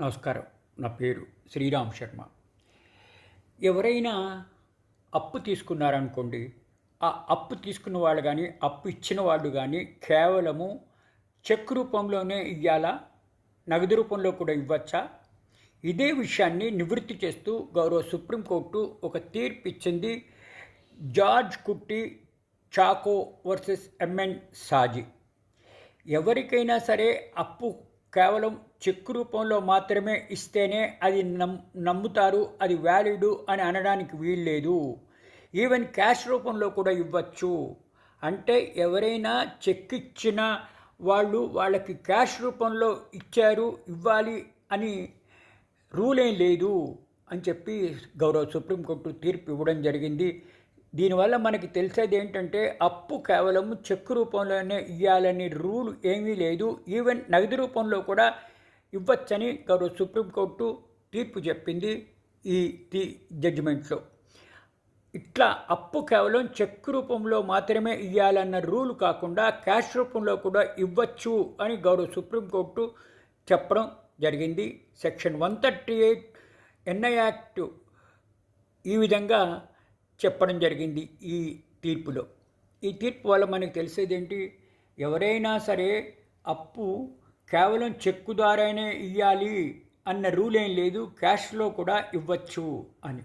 నమస్కారం. నా పేరు శ్రీరామ్ శర్మ. ఎవరైనా అప్పు తీసుకున్నారనుకోండి ఆ అప్పు తీసుకున్న వాళ్ళు కానీ అప్పు ఇచ్చిన వాళ్ళు కానీ కేవలము చెక్ రూపంలోనే ఇవ్వాలా నగదు రూపంలో కూడా ఇవ్వచ్చా? ఇదే విషయాన్ని నివృత్తి చేస్తూ గౌరవ సుప్రీంకోర్టు ఒక తీర్పు ఇచ్చింది జార్జ్ కుట్టి చాకో వర్సెస్ ఎంఎన్ సాజీ. ఎవరికైనా సరే అప్పు కేవలం చెక్ రూపంలో మాత్రమే ఇస్తేనే అది నమ్ నమ్ముతారు అది వ్యాలిడ్ అని అనడానికి వీల్లేదు. ఈవెన్ క్యాష్ రూపంలో కూడా ఇవ్వచ్చు. అంటే ఎవరైనా చెక్ ఇచ్చిన వాళ్ళు వాళ్ళకి క్యాష్ రూపంలో ఇచ్చారు ఇవ్వాలి అని రూల్ ఏం లేదు అని చెప్పి గౌరవ సుప్రీంకోర్టు తీర్పు ఇవ్వడం జరిగింది. దీనివల్ల మనకి తెలిసేది ఏంటంటే అప్పు కేవలం చెక్ రూపంలోనే ఇవ్వాలనే రూల్ ఏమీ లేదు. ఈవెన్ నగదు రూపంలో కూడా ఇవ్వచ్చని గౌరవ సుప్రీంకోర్టు తీర్పు చెప్పింది ఈ తీ జడ్జిమెంట్లో. ఇట్లా అప్పు కేవలం చెక్ రూపంలో మాత్రమే ఇవ్వాలన్న రూల్ కాకుండా క్యాష్ రూపంలో కూడా ఇవ్వచ్చు అని గౌరవ సుప్రీంకోర్టు చెప్పడం జరిగింది. Section one thirty eight NI act ఈ విధంగా చెప్పడం జరిగింది ఈ తీర్పులో. ఈ తీర్పు వల్ల మనకు తెలిసేది ఏంటి ఎవరైనా సరే అప్పు కేవలం చెక్కు ద్వారానే ఇవ్వాలి అన్న రూల్ ఏం లేదు. క్యాష్లో కూడా ఇవ్వచ్చు అని.